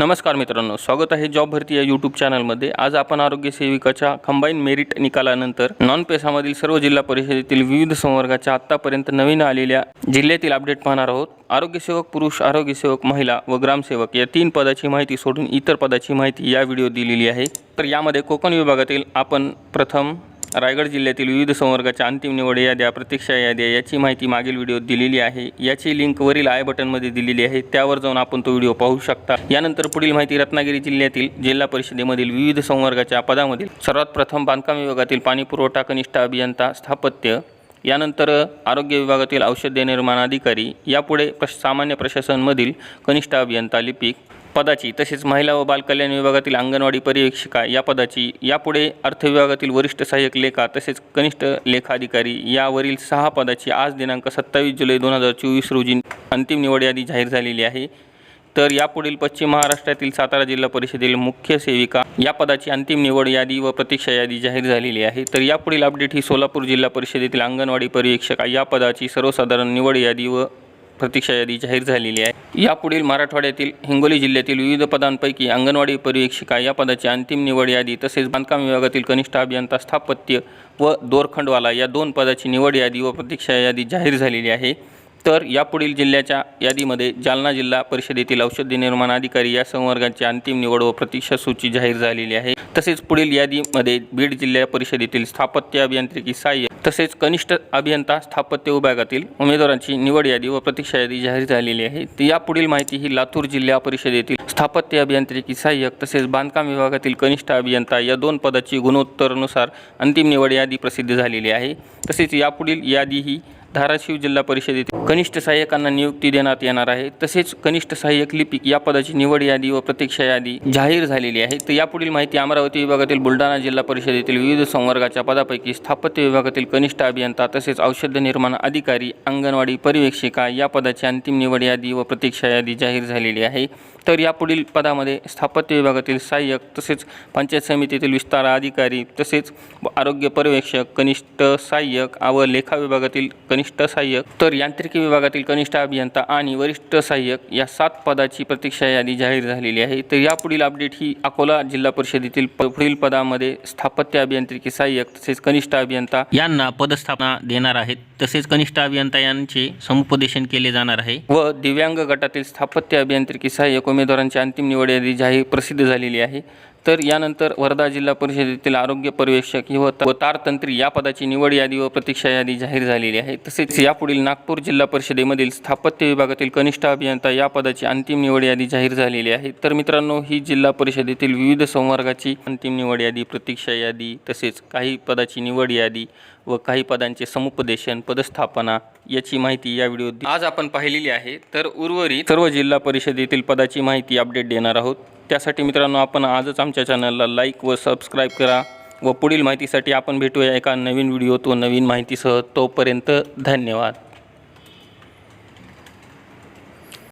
नमस्कार मित्रांनो स्वागत आहे जॉब भरती या यूट्यूब चॅनलमध्ये आज आपण आरोग्य सेविकाच्या कंबाईन मेरिट निकालानंतर नॉन पेसामधील सर्व जिल्हा परिषदेतील विविध संवर्गाच्या आत्तापर्यंत नवीन आलेल्या जिल्ह्यातील अपडेट पाहणार आहोत. आरोग्यसेवक पुरुष आरोग्यसेवक महिला व ग्रामसेवक या तीन पदाची माहिती सोडून इतर पदाची माहिती या व्हिडिओ दिलेली आहे. तर यामध्ये कोकण विभागातील आपण प्रथम रायगड जिल्ह्यातील विविध संवर्गाच्या अंतिम निवड याद्या प्रतीक्षा याद्या याची माहिती मागील व्हिडिओत दिलेली आहे. याची लिंक वरील आय बटनमध्ये दिलेली आहे. त्यावर जाऊन आपण तो व्हिडिओ पाहू शकता. यानंतर पुढील माहिती रत्नागिरी जिल्ह्यातील जिल्हा परिषदेमधील विविध संवर्गाच्या पदामधील सर्वात प्रथम बांधकाम विभागातील पाणी पुरवठा कनिष्ठ अभियंता स्थापत्य यानंतर आरोग्य विभागातील औषध निर्माण अधिकारी यापुढे प्रश सामान्य प्रशासनमधील कनिष्ठ अभियंता लिपिक पदाची तसेच महिला व बालकल्याण विभागातील अंगणवाडी पर्यवेक्षिका या पदाची यापुढे अर्थ विभागातील वरिष्ठ सहाय्यक लेखा तसेच कनिष्ठ लेखाधिकारी यावरील सहा पदाची आज दिनांक सत्तावीस जुलै दोन हजार चोवीस रोजी अंतिम निवड यादी जाहीर झालेली आहे. तर यापुढील पश्चिम महाराष्ट्रातील सातारा जिल्हा परिषदेतील मुख्य सेविका या पदाची अंतिम निवड यादी व प्रतीक्षा यादी जाहीर झालेली आहे. तर यापुढील अपडेट ही सोलापूर जिल्हा परिषदेतील अंगणवाडी पर्यवेक्षका या पदाची सर्वसाधारण निवड यादी व प्रतीक्षा यादी जाहीर झालेली आहे. यापुढील मराठवाड्यातील हिंगोली जिल्ह्यातील विविध पदांपैकी अंगणवाडी परिवेक्षिका या पदाची अंतिम निवड यादी तसेच बांधकाम विभागातील कनिष्ठ अभियंता स्थापत्य व दोरखंडवाला या दोन पदाची निवड यादी व प्रतीक्षा यादी जाहीर झालेली आहे. तर यापुढील जिल्ह्याच्या यादीमध्ये जालना जिल्हा परिषदेतील औषधी निर्माण अधिकारी या संवर्गाची अंतिम निवड व प्रतीक्षा सूची जाहीर झालेली आहे. तसेच पुढील यादीमध्ये बीड जिल्हा परिषदेतील स्थापत्य अभियांत्रिकी सहाय्य तसेच कनिष्ठ अभियंता स्थापत्य विभागातील उमेदवारांची निवड यादी व प्रतीक्षा यादी जाहीर झालेली आहे. तर यापुढील माहिती ही लातूर जिल्हा परिषदेतील स्थापत्य अभियांत्रिकी सहाय्यक तसेच बांधकाम विभागातील कनिष्ठ अभियंता या दोन पदाची गुणोत्तरानुसार अंतिम निवड यादी प्रसिद्ध झालेली आहे. तसेच यापुढील यादी ही धाराशिव जिल्हा परिषदेतील कनिष्ठ सहाय्यकांना नियुक्ती देण्यात येणार आहे. तसेच कनिष्ठ सहाय्यक लिपिक या पदाची निवड यादी व प्रतीक्षा यादी जाहीर झालेली आहे. तर यापुढील माहिती अमरावती विभागातील बुलढाणा जिल्हा परिषदेतील विविध संवर्गाच्या पदापैकी स्थापत्य विभागातील कनिष्ठ अभियंता तसेच औषध निर्माण अधिकारी अंगणवाडी पर्यवेक्षिका या पदाची अंतिम निवड यादी व प्रतीक्षा यादी जाहीर झालेली आहे. तर यापुढील पदामध्ये स्थापत्य विभागातील सहाय्यक तसेच पंचायत समितीतील विस्तार अधिकारी तसेच आरोग्य पर्यवेक्षक कनिष्ठ सहाय्यक व लेखा विभागातील कनिष्ठ सहाय्यक तर यांत्रिकी विभागातील कनिष्ठ अभियंता आणि वरिष्ठ सहाय्यक या सात पदाची प्रतीक्षा यादी जाहीर झालेली आहे. तर यापुढील अपडेट ही अकोला जिल्हा परिषदेतील पुढील पदामध्ये स्थापत्य अभियांत्रिकी सहाय्यक तसेच कनिष्ठ अभियंता यांना पदस्थापना देणार आहेत. तसेच कनिष्ठ अभियंता यांचे समुपदेशन केले जाणार आहे. व दिव्यांग गटातील स्थापत्य अभियांत्रिकी सहाय्यक उमेदवारांची अंतिम निवड यादी जाहीर प्रसिद्ध झालेली आहे. तर यानंतर वर्धा जिल्हा परिषदेतील आरोग्य पर्यवेक्षक व व तारतंत्री या पदाची निवड यादी व प्रतीक्षा यादी जाहीर झालेली आहे. तसेच यापुढील नागपूर जिल्हा परिषदेमधील स्थापत्य विभागातील कनिष्ठ अभियंता या पदाची अंतिम निवड यादी जाहीर झालेली आहे. तर मित्रांनो ही जिल्हा परिषदेतील विविध संवर्गाची अंतिम निवड यादी प्रतीक्षा यादी तसेच काही पदाची निवड यादी व काही पदांचे समुपदेशन पदस्थापना याची माहिती या व्हिडिओ आज आपण पाहिलेली आहे. तर उर्वरित सर्व जिल्हा परिषदेतील पदाची माहिती अपडेट देणार आहोत. त्यासाठी मित्रांनो आपण आजच आमच्या चॅनलला लाईक व सबस्क्राईब करा व पुढील माहितीसाठी आपण भेटूया एका नवीन व्हिडिओत व नवीन माहितीसह. तोपर्यंत धन्यवाद.